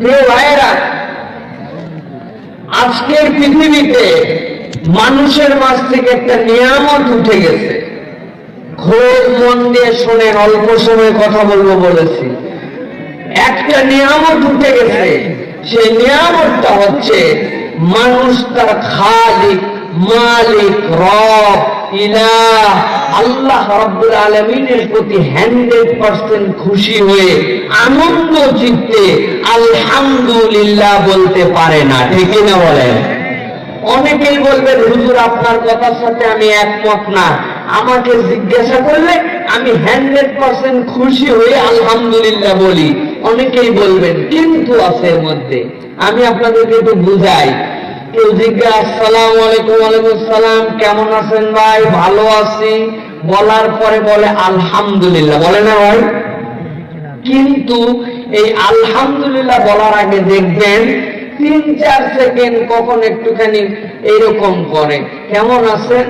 প্রিয় ভাইয়েরা, আজকের পৃথিবীতে মানুষের মাছ থেকে একটা নিয়ামত উঠে গেছে। ঘোর মন দিয়ে শুনে অল্প সময় কথা বলব বলেছি। একটা নিয়ামত উঠে গেছে। সেই নিয়ামতটা হচ্ছে, মানুষ তার খালিক মালিক, রব, ইলাহ। আল্লাহ রব্বুল আলমিনের প্রতি হান্ড্রেড পার্সেন্ট খুশি হয়ে আনন্দ চিত্তে আলহামদুলিল্লাহ বলতে পারে না। ঠিক না বলেন? অনেকেই বলবেন, হুজুর, আপনার কথার সাথে আমি একমত না। আমাকে জিজ্ঞাসা করলে আমি হান্ড্রেড পার্সেন্ট খুশি হয়ে আলহামদুলিল্লাহ বলি। অনেকেই বলবেন, কিন্তু আছে মধ্যে। আমি আপনাদেরকে একটু বুঝাই কেউ আলাইকুম, ওয়ালাইকুম সালাম কেমন আছেন ভাই? ভালো আছি। বলার পরে বলে আলহামদুলিল্লাহ। বলে না ভাই? কিন্তু এই আলহামদুলিল্লাহ বলার আগে দেখবেন, তিন, চার সেকেন্ড কখন একটুখানি এইরকম করে। কেমন আছেন?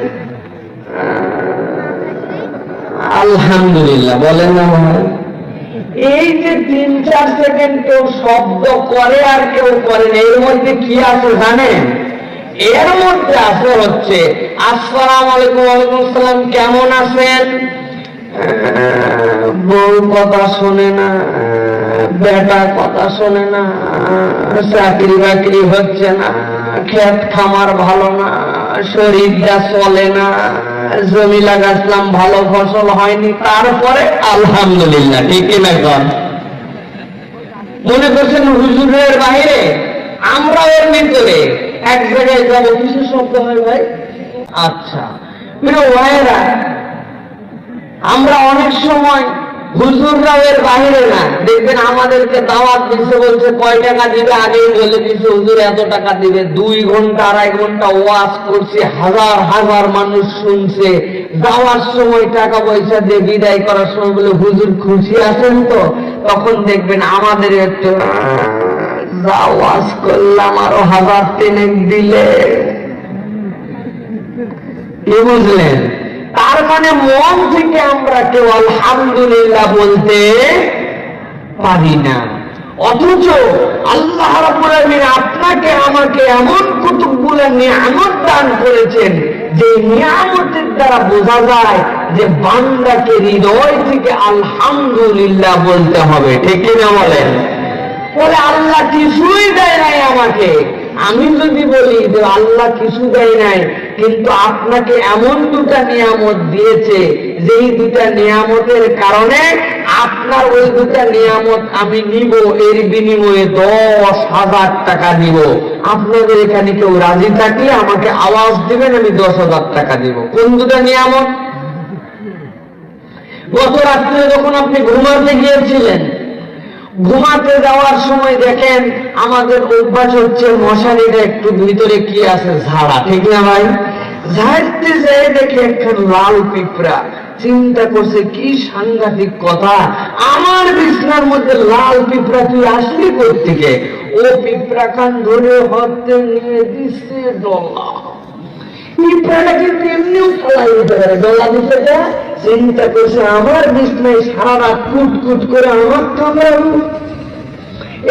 আলহামদুলিল্লাহ। বলেন না ভাই? এই যে তিন, চার সেকেন্ড কেউ শব্দ করে আর কেউ করে না, এর মধ্যে কি আছে জানেন? এর মধ্যে আছে হচ্ছে, আসসালাম আলাইকুম, ওয়ালাইকুম সালাম, কেমন আছেন? বউ কথা শোনে না, বেটা কথা শোনে না, চাকরি বাকরি হচ্ছে না, ক্ষেত খামার ভালো না শরীরটা চলে না, জমি লাগাচ্ছিলাম ভালো ফসল হয়নি, তারপরে আলহামদুলিল্লাহ, ঠিক না কর মনে করছেন হুজুরের বাইরে আমরা এর ভিতরে এক জায়গায় যাব কিছু শব্দ হয় ভাই? আচ্ছা। ভাইয়েরা, আমরা অনেক সময় হুজুররাও এর বাহিরে না। দেখবেন আমাদেরকে দাওয়াত দিচ্ছে বলছে, কয় টাকা দিবে? আগেই বলে দিচ্ছে হুজুর এত টাকা দিবে? দুই ঘণ্টা, আড়াই ঘণ্টা ওয়াজ করছে, হাজার হাজার মানুষ শুনছে। যাওয়ার সময় টাকা পয়সা দিয়ে বিদায় করার সময় বলে, হুজুর খুশি আছেন তো? তখন দেখবেন আমাদের একটু যা করলাম আরও হাজার তিনেক দিলে। কি বুঝলেন? তার মানে মন থেকে আমরা কেউ আলহামদুলিল্লাহ বলতে পারি না। অথচ আল্লাহ আপনাকে আমাকে এমন কুতুবগুলো নিয়ামত দান করেছেন, যে নিয়ামতের দ্বারা বোঝা যায় যে বান্দাকে হৃদয় থেকে আলহামদুলিল্লাহ বলতে হবে। ঠিক না বলেন? বলে, আল্লাহ কিছুই দেয় নাই আমাকে। আমি যদি বলি যে, আল্লাহ কিছু দেয় নাই, কিন্তু আপনাকে এমন দুটা নিয়ামত দিয়েছে, যেই দুটা নিয়ামতের কারণে আপনার ওই দুটা নিয়ামত আমি নিব, এর বিনিময়ে দশ হাজার টাকা নিব। আপনাদের এখানে কেউ রাজি থাকলে আমাকে আওয়াজ দিবেন, আমি দশ হাজার টাকা দিব কোন দুটা নিয়ামত? গত রাত্রে যখন আপনি ঘুমাতে গিয়েছিলেন ঘুমাতে যাওয়ার সময় দেখেন আমাদের অভ্যাস হচ্ছে মশারিটা একটু ভিতরে কি আছে? ঝাড়া, ঠিক না ভাই? ঝাড়তে যেয়ে দেখে একটা লাল পিঁপড়া। চিন্তা করছে, কি সাংঘাতিক কথা। আমার বিছনার মধ্যে লাল পিঁপড়া তুই আসলি থেকে ও পিঁপড়া খান ধরে হতে নিয়ে দিচ্ছে ডলা কিন্তু এমনিও দিতে পারে। ডলা দিতে চিন্তা করছে, আমার বিছনায় সারা কুট কুট করে আমার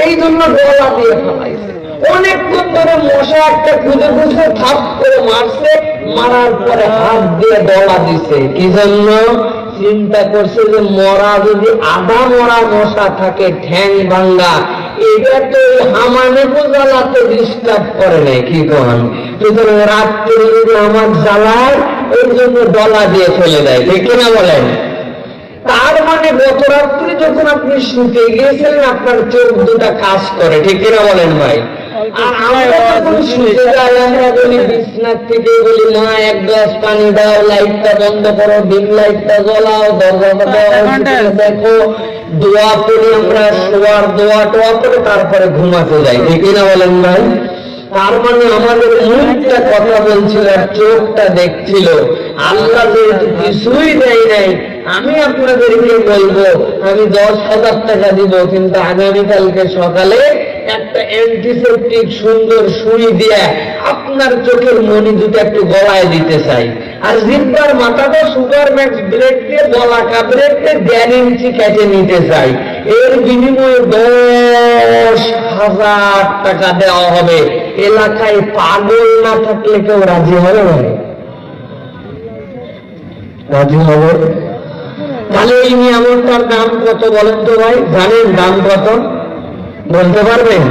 এই জন্য ডলা দিয়ে অনেকক্ষণ ধরে মশা একটা খুঁজে খুঁজে থাপ করে মারছে, মারার পরে হাত দিয়ে ডলা দিছে। কি জন্য? চিন্তা করছে যে মরা যদি আধা মরা মশা থাকে, ঠ্যাং ভাঙ্গা এটা তো ডিস্টার্ব করে নাই, কি সুতরাং রাত্রে যদি আমার জ্বালায় ওই জন্য ডলা দিয়ে ফেলে দেয় ঠিক কিনা বলেন? তার মানে গত রাত্রে যখন আপনি শুতে গিয়েছিলেন, আপনার চোখ দুটা কাজ করে, ঠিক কিনা বলেন ভাই? দেখো তারপরে ঘুমাতে যাই ঠিক কিনা বলেন ভাই তার মানে আমাদের মুখটা কথা বলছিল আর চোখটা দেখছিল আল্লাহ যেহেতু কিছুই দেয় নাই আমি আপনাদেরকে বলব, আমি দশ হাজার টাকা দিব, কিন্তু আগামীকালকে সকালে একটা অ্যান্টিসেপটিক সুন্দর সুই দিয়ে আপনার চোখের মনি দুটো একটু গলায় দিতে চাই। আর মাথাটা সুপার ম্যাক্স দিয়ে দিয়ে কেটে নিতে চাই। এর বিনিময়ে দশ হাজার টাকা দেওয়া হবে। এলাকায় পাগল না থাকলে কেউ রাজি হবে ভাই রাজি হবে? তাহলে এই নিয়ামতটার দাম কত বলেন তো ভাই? জানেন দাম কত? বলতে পারবেন?